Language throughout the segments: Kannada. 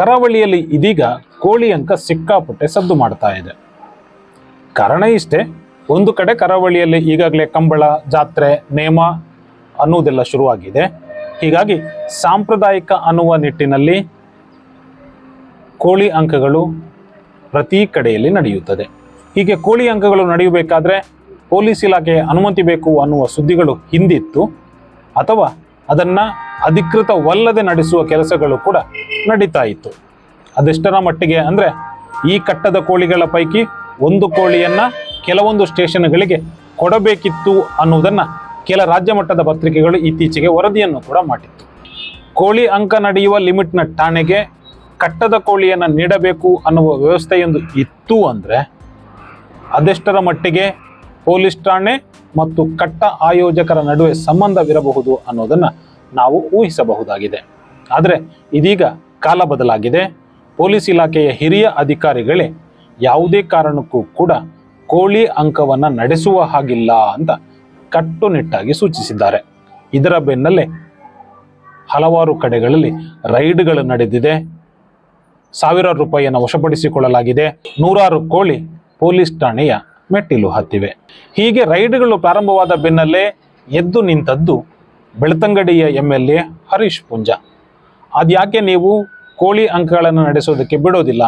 ಕರಾವಳಿಯಲ್ಲಿ ಇದೀಗ ಕೋಳಿ ಅಂಕ ಸಿಕ್ಕಾಪಟ್ಟೆ ಸದ್ದು ಮಾಡ್ತಾ ಇದೆ. ಕಾರಣ ಇಷ್ಟೇ, ಒಂದು ಕಡೆ ಕರಾವಳಿಯಲ್ಲಿ ಈಗಾಗಲೇ ಕಂಬಳ, ಜಾತ್ರೆ, ನೇಮ ಅನ್ನುವುದೆಲ್ಲ ಶುರುವಾಗಿದೆ. ಹೀಗಾಗಿ ಸಾಂಪ್ರದಾಯಿಕ ಅನ್ನುವ ನಿಟ್ಟಿನಲ್ಲಿ ಕೋಳಿ ಅಂಕಗಳು ಪ್ರತಿ ಕಡೆಯಲ್ಲಿ ನಡೆಯುತ್ತದೆ. ಹೀಗೆ ಕೋಳಿ ಅಂಕಗಳು ನಡೆಯಬೇಕಾದ್ರೆ ಪೊಲೀಸ್ ಇಲಾಖೆಯ ಅನುಮತಿ ಬೇಕು ಅನ್ನುವ ಸುದ್ದಿಗಳು ಹಿಂದಿತ್ತು. ಅಥವಾ ಅದನ್ನು ಅಧಿಕೃತವಲ್ಲದೆ ನಡೆಸುವ ಕೆಲಸಗಳು ಕೂಡ ನಡೀತಾ ಇತ್ತು. ಅದೆಷ್ಟರ ಮಟ್ಟಿಗೆ ಅಂದರೆ ಈ ಕಟ್ಟದ ಕೋಳಿಗಳ ಪೈಕಿ ಒಂದು ಕೋಳಿಯನ್ನು ಕೆಲವೊಂದು ಸ್ಟೇಷನ್ಗಳಿಗೆ ಕೊಡಬೇಕಿತ್ತು ಅನ್ನುವುದನ್ನು ಕೆಲ ರಾಜ್ಯ ಮಟ್ಟದ ಪತ್ರಿಕೆಗಳು ಇತ್ತೀಚೆಗೆ ವರದಿಯನ್ನು ಕೂಡ ಮಾಡಿತ್ತು. ಕೋಳಿ ಅಂಕ ನಡೆಯುವ ಲಿಮಿಟ್ನ ಠಾಣೆಗೆ ಕಟ್ಟದ ಕೋಳಿಯನ್ನು ನೀಡಬೇಕು ಅನ್ನುವ ವ್ಯವಸ್ಥೆಯೊಂದು ಇತ್ತು ಅಂದರೆ ಅದೆಷ್ಟರ ಮಟ್ಟಿಗೆ ಪೊಲೀಸ್ ಠಾಣೆ ಮತ್ತು ಕಟ್ಟ ಆಯೋಜಕರ ನಡುವೆ ಸಂಬಂಧವಿರಬಹುದು ಅನ್ನೋದನ್ನು ನಾವು ಊಹಿಸಬಹುದಾಗಿದೆ. ಆದರೆ ಇದೀಗ ಕಾಲ ಬದಲಾಗಿದೆ. ಪೊಲೀಸ್ ಇಲಾಖೆಯ ಹಿರಿಯ ಅಧಿಕಾರಿಗಳೇ ಯಾವುದೇ ಕಾರಣಕ್ಕೂ ಕೂಡ ಕೋಳಿ ಅಂಕವನ್ನು ನಡೆಸುವ ಹಾಗಿಲ್ಲ ಅಂತ ಕಟ್ಟುನಿಟ್ಟಾಗಿ ಸೂಚಿಸಿದ್ದಾರೆ. ಇದರ ಬೆನ್ನಲ್ಲೇ ಹಲವಾರು ಕಡೆಗಳಲ್ಲಿ ರೈಡ್ಗಳು ನಡೆದಿದೆ. ಸಾವಿರಾರು ರೂಪಾಯಿಯನ್ನು ವಶಪಡಿಸಿಕೊಳ್ಳಲಾಗಿದೆ. ನೂರಾರು ಕೋಳಿ ಪೊಲೀಸ್ ಠಾಣೆಯ ಮೆಟ್ಟಿಲು ಹತ್ತಿವೆ. ಹೀಗೆ ರೈಡ್ಗಳು ಪ್ರಾರಂಭವಾದ ಬೆನ್ನಲ್ಲೇ ಎದ್ದು ನಿಂತದ್ದು ಬೆಳ್ತಂಗಡಿಯ M L A Harish Poonja. ಅದ್ಯಾಕೆ ನೀವು ಕೋಳಿ ಅಂಕಗಳನ್ನು ನಡೆಸೋದಕ್ಕೆ ಬಿಡೋದಿಲ್ಲ?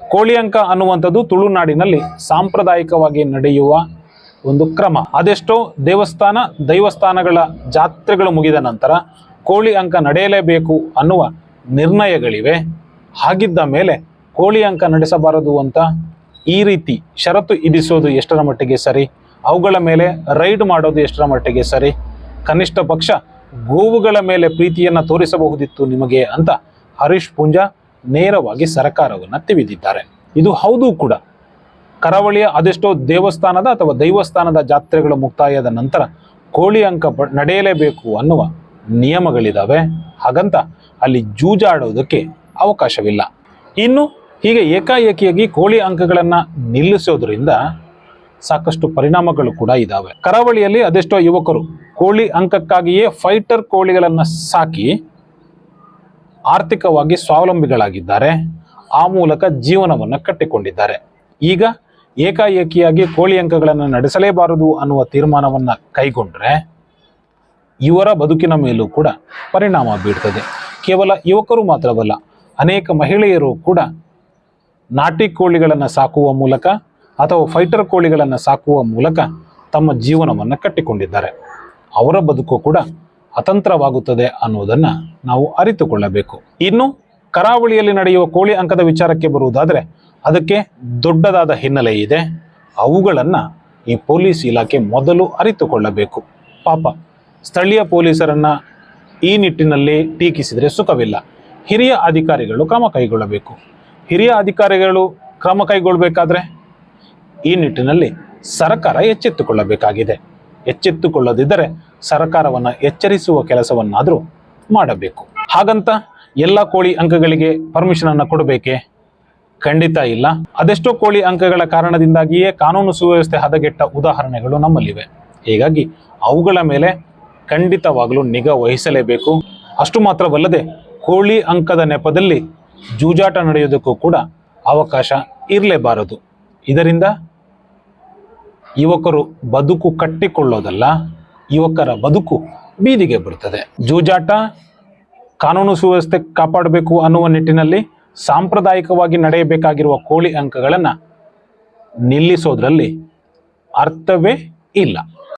ಕೋಳಿ ಅಂಕ ಅನ್ನುವಂಥದ್ದು ತುಳುನಾಡಿನಲ್ಲಿ ಸಾಂಪ್ರದಾಯಿಕವಾಗಿ ನಡೆಯುವ ಒಂದು ಕ್ರಮ. ಅದೆಷ್ಟೋ ದೇವಸ್ಥಾನ, ದೈವಸ್ಥಾನಗಳ ಜಾತ್ರೆಗಳು ಮುಗಿದ ನಂತರ ಕೋಳಿ ಅಂಕ ನಡೆಯಲೇಬೇಕು ಅನ್ನುವ ನಿರ್ಣಯಗಳಿವೆ. ಹಾಗಿದ್ದ ಮೇಲೆ ಕೋಳಿ ಅಂಕ ನಡೆಸಬಾರದು ಅಂತ ಈ ರೀತಿ ಷರತ್ತು ಇದಿಸೋದು ಎಷ್ಟರ ಮಟ್ಟಿಗೆ ಸರಿ? ಅವುಗಳ ಮೇಲೆ ರೈಡ್ ಮಾಡೋದು ಎಷ್ಟರ ಮಟ್ಟಿಗೆ ಸರಿ? ಕನಿಷ್ಠ ಪಕ್ಷ ಗೋವುಗಳ ಮೇಲೆ ಪ್ರೀತಿಯನ್ನು ತೋರಿಸಬಹುದಿತ್ತು ನಿಮಗೆ ಅಂತ ಹರೀಶ್ ಪೂಂಜಾ ನೇರವಾಗಿ ಸರ್ಕಾರವನ್ನು ತಿವಿದಿದ್ದಾರೆ. ಇದು ಹೌದು ಕೂಡ. ಕರಾವಳಿಯ ಅದೆಷ್ಟೋ ದೇವಸ್ಥಾನದ ಅಥವಾ ದೈವಸ್ಥಾನದ ಜಾತ್ರೆಗಳು ಮುಕ್ತಾಯದ ನಂತರ ಕೋಳಿ ಅಂಕ ನಡೆಯಲೇಬೇಕು ಅನ್ನುವ ನಿಯಮಗಳಿದ್ದಾವೆ ಹಾಗಂತ ಅಲ್ಲಿ ಜೂಜಾಡೋದಕ್ಕೆ ಅವಕಾಶವಿಲ್ಲ. ಇನ್ನು ಹೀಗೆ ಏಕಾಏಕಿಯಾಗಿ ಕೋಳಿ ಅಂಕಗಳನ್ನು ನಿಲ್ಲಿಸೋದ್ರಿಂದ ಸಾಕಷ್ಟು ಪರಿಣಾಮಗಳು ಕೂಡ ಇದ್ದಾವೆ ಕರಾವಳಿಯಲ್ಲಿ ಅದೆಷ್ಟೋ ಯುವಕರು ಕೋಳಿ ಅಂಕಕ್ಕಾಗಿಯೇ ಫೈಟರ್ ಕೋಳಿಗಳನ್ನು ಸಾಕಿ ಆರ್ಥಿಕವಾಗಿ ಸ್ವಾವಲಂಬಿಗಳಾಗಿದ್ದಾರೆ. ಆ ಮೂಲಕ ಜೀವನವನ್ನು ಕಟ್ಟಿಕೊಂಡಿದ್ದಾರೆ. ಈಗ ಏಕಾಏಕಿಯಾಗಿ ಕೋಳಿ ಅಂಕಗಳನ್ನು ನಡೆಸಲೇಬಾರದು ಅನ್ನುವ ತೀರ್ಮಾನವನ್ನು ಕೈಗೊಂಡ್ರೆ ಇವರ ಬದುಕಿನ ಮೇಲೂ ಕೂಡ ಪರಿಣಾಮ ಬೀಳ್ತದೆ ಕೇವಲ ಯುವಕರು ಮಾತ್ರವಲ್ಲ, ಅನೇಕ ಮಹಿಳೆಯರು ಕೂಡ ನಾಟಿ ಕೋಳಿಗಳನ್ನು ಸಾಕುವ ಮೂಲಕ ಅಥವಾ ಫೈಟರ್ ಕೋಳಿಗಳನ್ನು ಸಾಕುವ ಮೂಲಕ ತಮ್ಮ ಜೀವನವನ್ನು ಕಟ್ಟಿಕೊಂಡಿದ್ದಾರೆ. ಅವರ ಬದುಕು ಕೂಡ ಅತಂತ್ರವಾಗುತ್ತದೆ ಅನ್ನುವುದನ್ನು ನಾವು ಅರಿತುಕೊಳ್ಳಬೇಕು. ಇನ್ನು ಕರಾವಳಿಯಲ್ಲಿ ನಡೆಯುವ ಕೋಳಿ ಅಂಕದ ವಿಚಾರಕ್ಕೆ ಬರುವುದಾದರೆ ಅದಕ್ಕೆ ದೊಡ್ಡದಾದ ಹಿನ್ನೆಲೆ ಇದೆ. ಅವುಗಳನ್ನು ಈ ಪೊಲೀಸ್ ಇಲಾಖೆ ಮೊದಲು ಅರಿತುಕೊಳ್ಳಬೇಕು. ಪಾಪ, ಸ್ಥಳೀಯ ಪೊಲೀಸರನ್ನು ಈ ನಿಟ್ಟಿನಲ್ಲಿ ಟೀಕಿಸಿದರೆ ಸುಖವಿಲ್ಲ. ಹಿರಿಯ ಅಧಿಕಾರಿಗಳು ಕ್ರಮ ಕೈಗೊಳ್ಳಬೇಕು. ಹಿರಿಯ ಅಧಿಕಾರಿಗಳು ಕ್ರಮ ಕೈಗೊಳ್ಳಬೇಕಾದ್ರೆ ಈ ನಿಟ್ಟಿನಲ್ಲಿ ಸರ್ಕಾರ ಎಚ್ಚೆತ್ತುಕೊಳ್ಳಬೇಕಾಗಿದೆ. ಎಚ್ಚೆತ್ತುಕೊಳ್ಳದಿದ್ದರೆ ಸರ್ಕಾರವನ್ನು ಎಚ್ಚರಿಸುವ ಕೆಲಸವನ್ನಾದರೂ ಮಾಡಬೇಕು. ಹಾಗಂತ ಎಲ್ಲ ಕೋಳಿ ಅಂಕಗಳಿಗೆ ಪರ್ಮಿಷನ್ ಅನ್ನು ಕೊಡಬೇಕೇ? ಖಂಡಿತ ಇಲ್ಲ. ಅದೆಷ್ಟೋ ಕೋಳಿ ಅಂಕಗಳ ಕಾರಣದಿಂದಾಗಿಯೇ ಕಾನೂನು ಸುವ್ಯವಸ್ಥೆ ಹದಗೆಟ್ಟ ಉದಾಹರಣೆಗಳು ನಮ್ಮಲ್ಲಿವೆ. ಹೀಗಾಗಿ ಅವುಗಳ ಮೇಲೆ ಖಂಡಿತವಾಗಲೂ ನಿಗಾ ವಹಿಸಲೇಬೇಕು. ಅಷ್ಟು ಮಾತ್ರವಲ್ಲದೆ ಕೋಳಿ ಅಂಕದ ನೆಪದಲ್ಲಿ ಜೂಜಾಟ ನಡೆಯೋದಕ್ಕೂ ಕೂಡ ಅವಕಾಶ ಇರಲೇಬಾರದು. ಇದರಿಂದ ಯುವಕರು ಬದುಕು ಕಟ್ಟಿಕೊಳ್ಳೋದಲ್ಲ, ಯುವಕರ ಬದುಕು ಬೀದಿಗೆ ಬರುತ್ತದೆ. ಜೂಜಾಟ ಕಾನೂನು ಸುವ್ಯವಸ್ಥೆ ಕಾಪಾಡಬೇಕು ಅನ್ನುವ ನಿಟ್ಟಿನಲ್ಲಿ ಸಾಂಪ್ರದಾಯಿಕವಾಗಿ ನಡೆಯಬೇಕಾಗಿರುವ ಕೋಳಿ ಅಂಕಗಳನ್ನು ನಿಲ್ಲಿಸೋದ್ರಲ್ಲಿ ಅರ್ಥವೇ ಇಲ್ಲ.